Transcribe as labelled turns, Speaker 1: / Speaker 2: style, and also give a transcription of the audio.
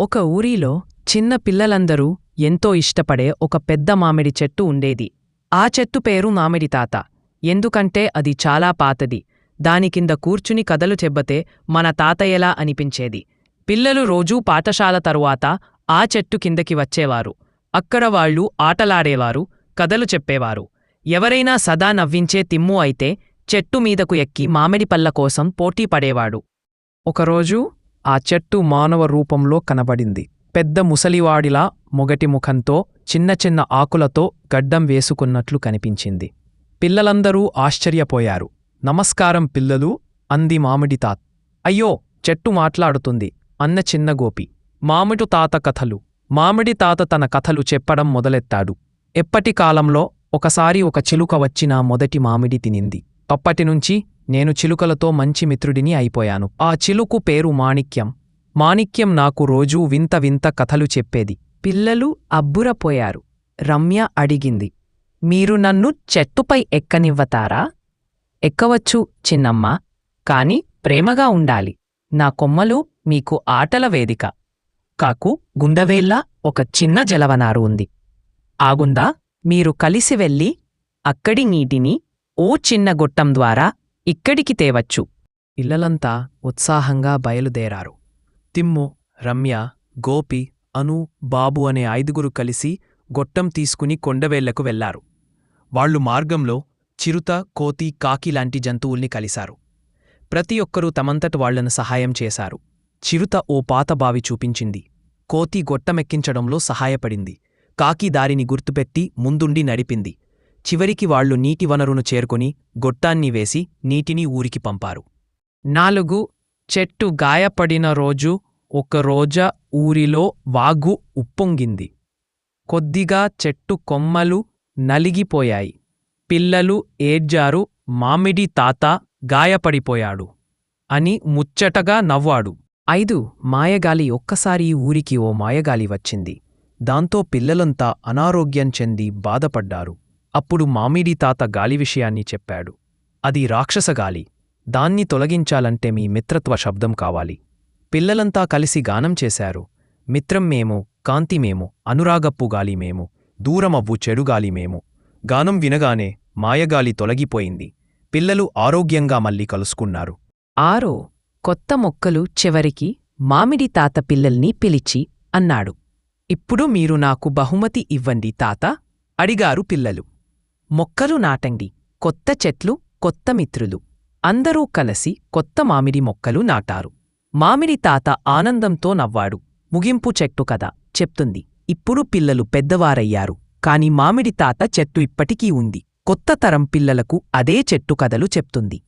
Speaker 1: ఒక ఊరిలో చిన్న పిల్లలందరూ ఎంతో ఇష్టపడే ఒక పెద్ద మామిడి చెట్టు ఉండేది. ఆ చెట్టు పేరు మామిడి తాత. ఎందుకంటే అది చాలా పాతది. దాని కింద కూర్చుని కథలు చెబ్బతే మన తాతయ్యలా అనిపించేది. పిల్లలు రోజూ పాఠశాల తరువాత ఆ చెట్టు కిందకి వచ్చేవారు. అక్కడ వాళ్ళు ఆటలాడేవారు కథలు చెప్పేవారు. ఎవరైనా సదా నవ్వించే తిమ్ము అయితే చెట్టు మీదకు ఎక్కి మామిడి పళ్ళ కోసం పోటీ పడేవాడు. ఒకరోజు ఆ చెట్టు మానవ రూపంలో కనబడింది. పెద్ద ముసలివాడిలా మొగటి ముఖంతో చిన్న చిన్న ఆకులతో గడ్డం వేసుకున్నట్లు కనిపించింది. పిల్లలందరూ ఆశ్చర్యపోయారు. నమస్కారం పిల్లలు అంది మామిడి తాత్. అయ్యో చెట్టు మాట్లాడుతుంది అన్న చిన్న గోపి. మామిడి తాత కథలు. మామిడి తాత తన కథలు చెప్పడం మొదలెత్తాడు. ఎప్పటి కాలంలో ఒకసారి ఒక చిలుక వచ్చిన మొదటి మామిడి తినింది. అప్పటినుంచి నేను చిలుకలతో మంచి మిత్రుడిని అయిపోయాను. ఆ చిలుకు పేరు మాణిక్యం. మాణిక్యం నాకు రోజూ వింత వింత కథలు చెప్పేది. పిల్లలు అబ్బురపోయారు. రమ్య అడిగింది. మీరు నన్ను చెట్టుపై ఎక్కనివ్వతారా? ఎక్కవచ్చు చిన్నమ్మ. కాని ప్రేమగా ఉండాలి. నా కొమ్మలు మీకు ఆటల వేదిక. కాకు గుండవేళ్ళ ఒక చిన్న జలవనారు ఉంది. ఆగుందా? మీరు కలిసి వెళ్ళి అక్కడి నీటిని ఓ చిన్న గొట్టం ద్వారా ఇక్కడికి తేవచ్చు. పిల్లలంతా ఉత్సాహంగా బయలుదేరారు. తిమ్ము రమ్య గోపి అను బాబు అనే ఐదుగురు కలిసి గొట్టం తీసుకుని కొండవేళ్ళకు వెళ్ళారు. వాళ్ళు మార్గంలో చిరుత కోతి కాకి లాంటి జంతువుల్ని కలిశారు. ప్రతి ఒక్కరూ తమంతట వాళ్ళను సహాయం చేశారు. చిరుత ఓ పాత బావి చూపించింది. కోతి గొట్టమెక్కించడంలో సహాయపడింది. కాకి దారిని గుర్తుపెట్టి ముందుండి నడిపింది. చివరికి వాళ్ళు నీటి వనరును చేరుకుని గొట్టాన్ని వేసి నీటిని ఊరికి పంపారు. నాలుగు చెట్టు గాయపడిన రోజు ఒక రోజ ఊరిలో వాగు ఉప్పొంగింది. కొద్దిగా చెట్టు కొమ్మలు నలిగిపోయాయి. పిల్లలు ఏడ్జారు మామిడి తాత గాయపడిపోయాడు అని ముచ్చటగా నవ్వాడు. ఐదు మాయగాలి ఒక్కసారి ఊరికి ఓ మాయగాలి వచ్చింది. దాంతో పిల్లలంతా అనారోగ్యం చెంది బాధపడ్డారు. అప్పుడు మామిడి తాత గాలి విషయాన్ని చెప్పాడు. అది రాక్షసగాలి దాన్ని తొలగించాలంటే మీ మిత్రత్వ శబ్దం కావాలి. పిల్లలంతా కలిసి గానం చేశారు. మిత్రం మేము కాంతి మేము అనురాగప్పు గాలి మేము దూరమవ్వు చెడుగాలి మేము. గానం వినగానే మాయగాలి తొలగిపోయింది. పిల్లలు ఆరోగ్యంగా మళ్ళీ కలుసుకున్నారు. ఆరో కొత్త మొక్కలు చివరికి మామిడి తాత పిల్లల్ని పిలిచి అన్నాడు. ఇప్పుడు మీరు నాకు బహుమతి ఇవ్వండి తాత అడిగారు పిల్లలు. మొక్కలు నాటండి. కొత్త చెట్లు కొత్త మిత్రులు. అందరూ కలిసి కొత్త మామిడి మొక్కలు నాటారు. మామిడి తాత ఆనందంతో నవ్వాడు. ముగింపు చెట్టు కదా చెప్తుంది. ఇప్పుడు పిల్లలు పెద్దవారయ్యారు. కాని మామిడి తాత చెట్టు ఇప్పటికీ ఉంది. కొత్త తరం పిల్లలకు అదే చెట్టు కథలు చెప్తుంది.